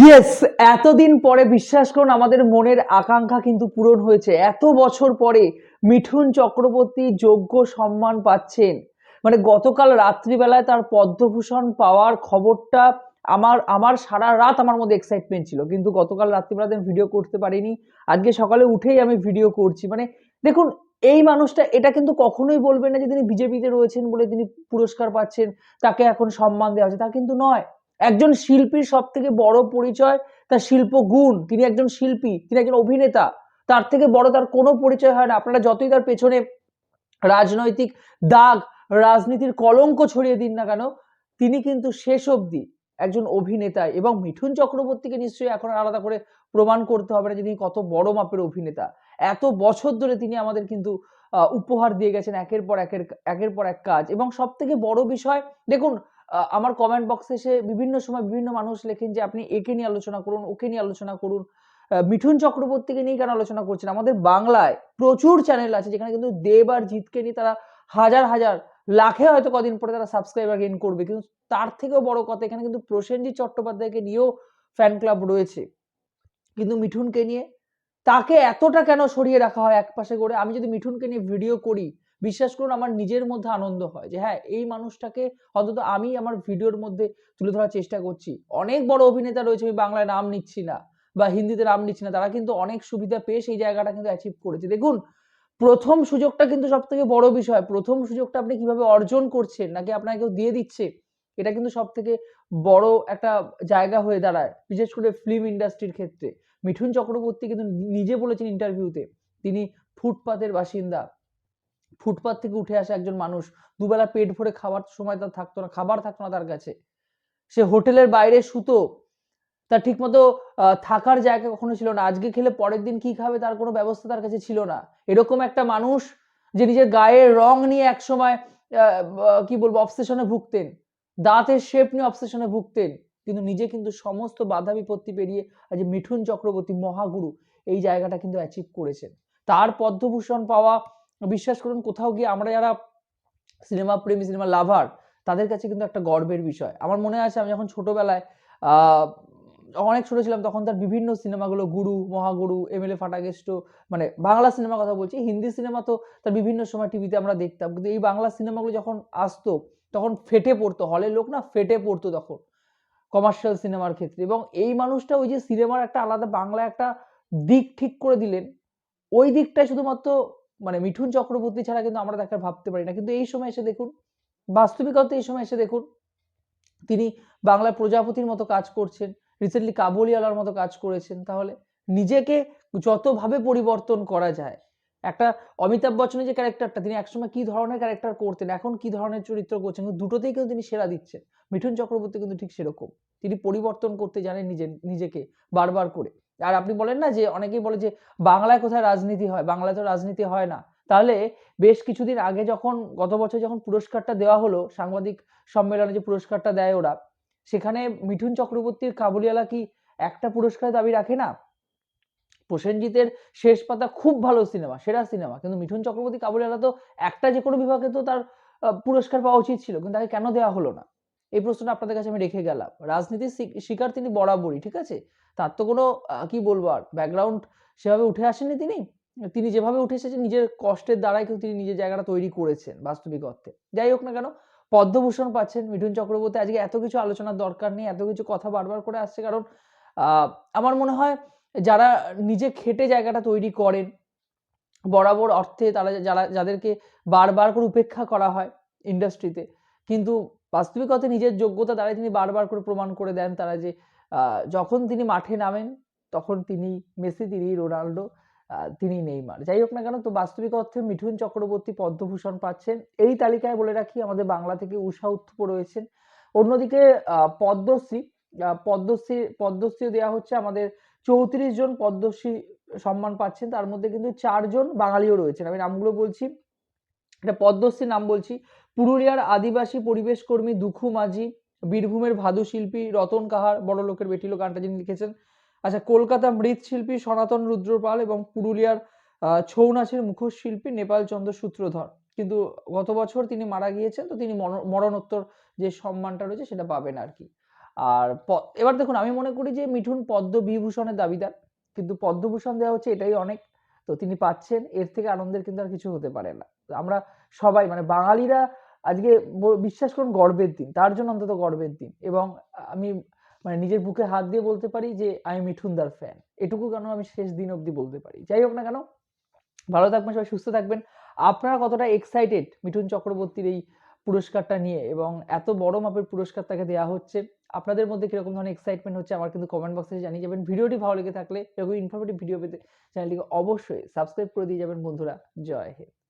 Yes এতদিন পরে বিশ্বাস করুন, আমাদের মনের আকাঙ্ক্ষা কিন্তু পূরণ হয়েছে। এত বছর পরে মিঠুন চক্রবর্তী যোগ্য সম্মান পাচ্ছেন। মানে গতকাল রাত্রিবেলায় তার পদ্মভূষণ পাওয়ার খবরটা আমার আমার সারা রাত আমার মধ্যে এক্সাইটমেন্ট ছিল। কিন্তু গতকাল রাত্রিবেলাতে আমি ভিডিও করতে পারিনি। আজকে সকালে উঠেই আমি ভিডিও করছি। মানে দেখুন, এই মানুষটা, এটা কিন্তু কখনোই বলবেন না যে তিনি বিজেপিতে রয়েছেন বলে তিনি পুরস্কার পাচ্ছেন, তাকে এখন সম্মান দেওয়া হচ্ছে। তা কিন্তু নয়। একজন শিল্পীর সব থেকে বড় পরিচয় তার শিল্প গুণ। তিনি একজন শিল্পী, তিনি একজন অভিনেতা। তার থেকে বড় তার কোনো পরিচয় হয় না। আপনারা যতই তার পেছনে রাজনৈতিক দাগ, রাজনীতির কলঙ্ক ছড়িয়ে দিন না কেন, তিনি কিন্তু শেষ অবধি একজন অভিনেতা এবং মিঠুন চক্রবর্তীকে নিশ্চয়ই এখন আলাদা করে প্রমাণ করতে হবে না যে তিনি কত বড় মাপের অভিনেতা। এত বছর ধরে তিনি আমাদের কিন্তু উপহার দিয়ে গেছেন একের পর একের একের পর এক কাজ। এবং সব থেকে বড় বিষয়, দেখুন আমার কমেন্ট বক্সে এসে বিভিন্ন সময় বিভিন্ন মানুষ লেখেন যে, আপনি একে নিয়ে আলোচনা করুন, ওকে নিয়ে আলোচনা করুন। মিঠুন চক্রবর্তীকে নিয়ে কেন আলোচনা করছেন? আমাদের বাংলায় প্রচুর চ্যানেল আছে যেখানে কিন্তু দেব আর জিতকে নিয়ে তারা হাজার হাজার, লাখে হয়তো কদিন পরে তারা সাবস্ক্রাইবার গেইন করবে। কিন্তু তার থেকেও বড় কথা, এখানে কিন্তু প্রসেনজিৎ চট্টোপাধ্যায়কে নিয়েও ফ্যান ক্লাব রয়েছে। কিন্তু মিঠুনকে নিয়ে তাকে এতটা কেন সরিয়ে রাখা হয় একপাশে করে? আমি যদি মিঠুনকে নিয়ে ভিডিও করি বিশ্বাস করুন, আমার নিজের মধ্যে আনন্দ হয় যে হ্যাঁ এই মানুষটাকে অন্তত আমি আমার ভিডিওর মধ্যে তুলে ধরার চেষ্টা করছি। অনেক বড় অভিনেতা রয়েছে, আমি বাংলায় নাম নিচ্ছি না বা হিন্দিতে নাম নিচ্ছি না, তারা কিন্তু অনেক সুবিধা পেয়ে সেই জায়গাটা কিন্তু অ্যাচিভ করেছে। দেখুন, প্রথম সুযোগটা কিন্তু সব থেকে বড় বিষয়। প্রথম সুযোগটা আপনি কীভাবে অর্জন করছেন, নাকি আপনাকে কেউ দিয়ে দিচ্ছে, এটা কিন্তু সব থেকে বড় একটা জায়গা হয়ে দাঁড়ায়। বিশেষ করে ফিল্ম ইন্ডাস্ট্রির ক্ষেত্রে। মিঠুন চক্রবর্তী কিন্তু নিজে বলেছেন ইন্টারভিউতে তিনি ফুটপাতের বাসিন্দা। ফুটপাত থেকে উঠে আসা একজন মানুষ দুবেলা পেট ভরে খাবার সময় তার থাকতো না খাবার থাকতো না তার কাছে। সে হোটেলের বাইরে সুতো তার ঠিকমতো থাকার জায়গা কখনো ছিল না। আজকে খেলে পরের দিন কি খাবে তার কোনো ব্যবস্থা তার কাছে ছিল না। এরকম একটা মানুষ যে নিজের গায়ের রং নিয়ে একসময় আহ, আহ, কি বলব অবসেশনে ভুগতেন। দাঁতের শেপ নিয়ে অবসেশনে ভুগতেন। কিন্তু নিজে কিন্তু সমস্ত বাধা বিপত্তি পেরিয়ে আজ মিঠুন চক্রবর্তী মহাগুরু এই জায়গাটা কিন্তু অ্যাচিভ করেছেন। তার পদ্মভূষণ পাওয়া বিশ্বাস করুন, কোথাও গিয়ে আমরা যারা সিনেমা প্রেমী সিনেমা লাভার তাদের কাছে কিন্তু একটা গর্বের বিষয়। আমার মনে আছে, আমি যখন ছোটবেলায় অনেক ছোট ছিলাম, তখন তার বিভিন্ন সিনেমাগুলো, গুরু, মহাগুরু, এম এল এ ফাটাকেষ্ট মানে বাংলা সিনেমা কথা বলছি, হিন্দি সিনেমা তো তার বিভিন্ন সময় টিভিতে আমরা দেখতাম। কিন্তু এই বাংলা সিনেমাগুলো যখন আসতো, তখন ফেটে পড়তো, হলের লোক না ফেটে পড়তো তখন কমার্শিয়াল সিনেমার ক্ষেত্রে। এবং এই মানুষটা ওই যে সিনেমার একটা আলাদা বাংলা একটা দিক ঠিক করে দিলেন, ওই দিকটাই শুধুমাত্র মানে মিঠুন চক্রবর্তী ছাড়া কিন্তু আমরা তাকে ভাবতে পারি না। কিন্তু এই সময় এসে দেখুন বাস্তবিকতা এই সময় এসে দেখুন, তিনি বাংলার প্রজাপতির মতো কাজ করছেন রিসেন্টলি কাবুলিওয়ালার মতো কাজ করেছেন। তাহলে নিজেকে যতভাবে পরিবর্তন করা যায়, একটা অমিতাভ বচ্চনের যে ক্যারেক্টারটা, তিনি একসময় কি ধরনের ক্যারেক্টার করতেন, এখন কি ধরনের চরিত্র করছেন দুটোতেই কিন্তু তিনি সেরা দিচ্ছেন। মিঠুন চক্রবর্তী কিন্তু ঠিক সেরকম। তিনি পরিবর্তন করতে জানেন নিজে নিজেকে বারবার করে। আর আপনি বলেন না যে অনেকেই বলে যে বাংলায় কোথায় রাজনীতি হয়? বাংলায় তো রাজনীতি হয় না। তাহলে বেশ কিছুদিন আগে যখন, গত বছর যখন পুরস্কারটা দেওয়া হলো, সাংবাদিক সম্মেলনে যে পুরস্কারটা দেয় ওরা, সেখানে মিঠুন চক্রবর্তীর কাবুলিওয়ালা কি একটা পুরস্কার দাবি রাখে না? প্রসেনজিতের শেষ পাতা খুব ভালো সিনেমা, সেরা সিনেমা। কিন্তু মিঠুন চক্রবর্তী কাবুলিওয়ালা তো একটা যে কোনো বিভাগে তো তার পুরস্কার পাওয়া উচিত ছিল, কিন্তু তাকে কেন দেওয়া হলো না? এই প্রশ্নটা আপনাদের কাছে আমি রেখে গেলাম। রাজনীতির শিকার তিনি বরাবরই, ঠিক আছে? তার তো কোনো কি বলব আর ব্যাকগ্রাউন্ড সেভাবে উঠে আসেনি তিনি। তিনি যেভাবে উঠে এসেছেন, নিজের কষ্টের দ্বারাই কিন্তু তিনি নিজের জায়গাটা তৈরি করেছেন বাস্তবিক অর্থে। যাই হোক না কেন, পদ্মভূষণ পাচ্ছেন মিঠুন চক্রবর্তী। আজকে এত কিছু আলোচনার দরকার নেই, এত কিছু কথা বারবার করে আসছে। কারণ আমার মনে হয় যারা নিজে খেটে জায়গাটা তৈরি করেন, বরাবর অর্থে তারা যারা, যাদেরকে বারবার করে উপেক্ষা করা হয় ইন্ডাস্ট্রিতে কিন্তু বাস্তবিকতা নিজের যোগ্যতা দ্বারাই তিনি বারবার করে প্রমাণ করে দেন তারা যে যখন তিনি মাঠে নামেন, তখন তিনি মেসি, তিনি রোনাল্ডো তিনি নেইমার। যাই হোক না কেন, তো বাস্তবিক অর্থে মিঠুন চক্রবর্তী পদ্মভূষণ পাচ্ছেন। এই তালিকায় বলে রাখি, আমাদের বাংলা থেকে উষা উত্থুপ রয়েছেন। অন্যদিকে পদ্মশ্রী পদ্মশ্রী পদ্মশ্রী দেওয়া হচ্ছে। আমাদের চৌত্রিশ জন পদ্মশ্রী সম্মান পাচ্ছেন। তার মধ্যে কিন্তু চারজন বাঙালিও রয়েছেন। আমি নামগুলো বলছি। এটা পদ্মশ্রী নাম বলছি। পুরুলিয়ার আদিবাসী পরিবেশ কর্মী দুখু মাঝি, বীরভূমের ভাদু শিল্পী রতন কাহার, বড় লোকের বেটিলো গানটা যিনি লিখেছেন। আচ্ছা কলকাতা মৃৎশিল্পী সনাতন রুদ্রপাল এবং পুরুলিয়ার ছৌ নাচের মুখোশ শিল্পী নেপাল চন্দ্র সূত্রধর। কিন্তু গত বছর তিনি মারা গিয়েছেন, তো তিনি মর- মরণোত্তর যে সম্মানটা রয়েছে সেটা পাবেন আর কি। আর এবার দেখুন, আমি মনে করি যে মিঠুন পদ্মবিভূষণের দাবিদার। কিন্তু পদ্মভূষণ দেওয়া হচ্ছে এটাই অনেক। তো তিনি পাচ্ছেন, এর থেকে আনন্দের কিন্তু আর কিছু হতে পারে না। আমরা সবাই মানে বাঙালিরা আজকে বিশ্বাস করুন গর্বের দিন, তার জন্য অন্তত গর্বের দিন। এবং আমি মানে নিজের বুকে হাত দিয়ে বলতে পারি যে, আমি মিঠুনদার ফ্যান এটুকু কেন আমি শেষ দিন অবধি বলতে পারি? যাই হোক না কেন, ভালো থাকবেন সবাই, সুস্থ থাকবেন। আপনারা কতটা এক্সাইটেড মিঠুন চক্রবর্তীর এই পুরস্কারটা নিয়ে এবং এত বড় মাপের পুরস্কার তাকে দেওয়া হচ্ছে। আপনাদের মধ্যে কীরকম ধরনের এক্সাইটমেন্ট হচ্ছে আমার কিন্তু কমেন্ট বক্সে জানিয়ে যাবেন। ভিডিওটি ভালো লেগে থাকলে এরকম ইনফরমেটিভ ভিডিও পেতে চ্যানেলটিকে অবশ্যই সাবস্ক্রাইব করে দিয়ে যাবেন বন্ধুরা। জয় হিন্দ।